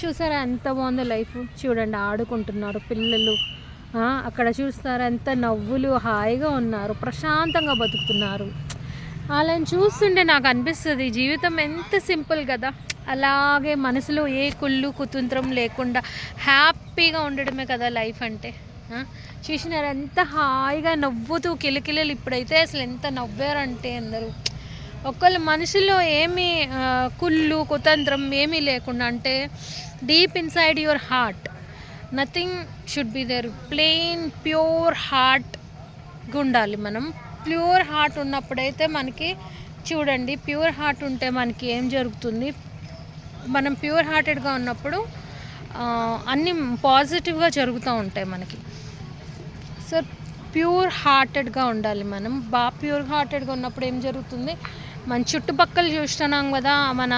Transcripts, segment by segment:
చూసారా ఎంత బాగుందో లైఫ్. చూడండి ఆడుకుంటున్నారు పిల్లలు. అక్కడ చూస్తారా ఎంత నవ్వులు హాయిగా ఉన్నారు. ప్రశాంతంగా బతుకుతున్నారు. వాళ్ళని చూస్తుంటే నాకు అనిపిస్తుంది జీవితం ఎంత సింపుల్ కదా. అలాగే మనసులో ఏ కుళ్ళు కుతంత్రం లేకుండా హ్యాపీగా ఉండడమే కదా లైఫ్ అంటే. చూసినారు ఎంత హాయిగా నవ్వుతూ కిలకిలలు ఇప్పుడైతే అసలు ఎంత నవ్వారంటే అందరూ. ఒకళ్ళ మనిషిలో ఏమీ కుళ్ళు కుతంత్రం ఏమీ లేకుండా అంటే deep inside your heart. Nothing should be there plain pure హార్ట్గా ఉండాలి మనం. ప్యూర్ హార్ట్ ఉన్నప్పుడైతే మనకి చూడండి ప్యూర్ హార్ట్ ఉంటే మనకి ఏం జరుగుతుంది? మనం ప్యూర్ హార్టెడ్గా ఉన్నప్పుడు అన్నీ పాజిటివ్గా జరుగుతూ ఉంటాయి మనకి. సో ప్యూర్ హార్టెడ్గా ఉండాలి మనం. బాగా ప్యూర్ హార్టెడ్గా ఉన్నప్పుడు ఏం జరుగుతుంది? మన చుట్టుపక్కల చూస్తున్నాం కదా మన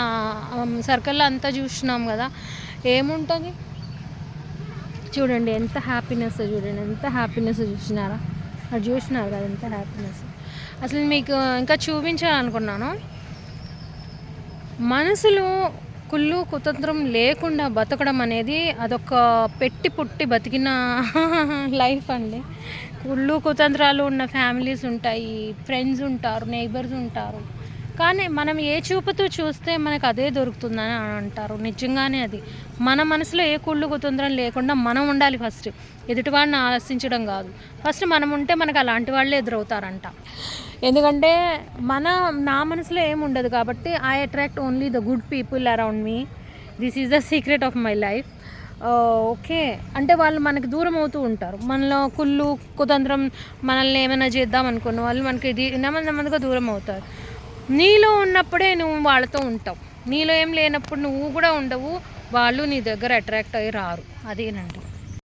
సర్కిల్లో అంతా చూస్తున్నాం కదా ఏముంటుంది? చూడండి ఎంత హ్యాపీనెస్ చూడండి ఎంత హ్యాపీనెస్ చూసినారా? అది చూసినారు కదా ఎంత హ్యాపీనెస్ అసలు మీకు ఇంకా చూపించాలనుకున్నాను. మనసులో కుళ్ళు కుతంత్రం లేకుండా బతకడం అనేది అదొక పెట్టి పుట్టి బతికిన లైఫ్ అండి. కుళ్ళు కుతంత్రాలు ఉన్న ఫ్యామిలీస్ ఉంటాయి ఫ్రెండ్స్ ఉంటారు నైబర్స్ ఉంటారు. కానీ మనం ఏ చూపుతూ చూస్తే మనకు అదే దొరుకుతుందని అంటారు. నిజంగానే అది. మన మనసులో ఏ కుళ్ళు కుతంత్రం లేకుండా మనం ఉండాలి ఫస్ట్ ఎదుటివాడిని ఆలోచించడం కాదు. ఫస్ట్ మనం ఉంటే మనకు అలాంటి వాళ్ళే ఎదురవుతారంట. ఎందుకంటే మన నా మనసులో ఏముండదు ఉండదు కాబట్టి I attract only the good people around me this is the secret of my life okay అంటే వాళ్ళు మనకి దూరం అవుతూ ఉంటారు. మనలో కుళ్ళు కుతంత్రం మనల్ని ఏమైనా చేద్దాం అనుకున్న వాళ్ళు మనకి ఇది నెమ్మది నెమ్మదిగా దూరం అవుతారు. నీలో ఉన్నప్పుడే నువ్వు వాళ్ళతో ఉంటావు. నీలో ఏం లేనప్పుడు నువ్వు కూడా ఉండవు. వాళ్ళు నీ దగ్గర అట్రాక్ట్ అయ్యి రారు. అదేనండి.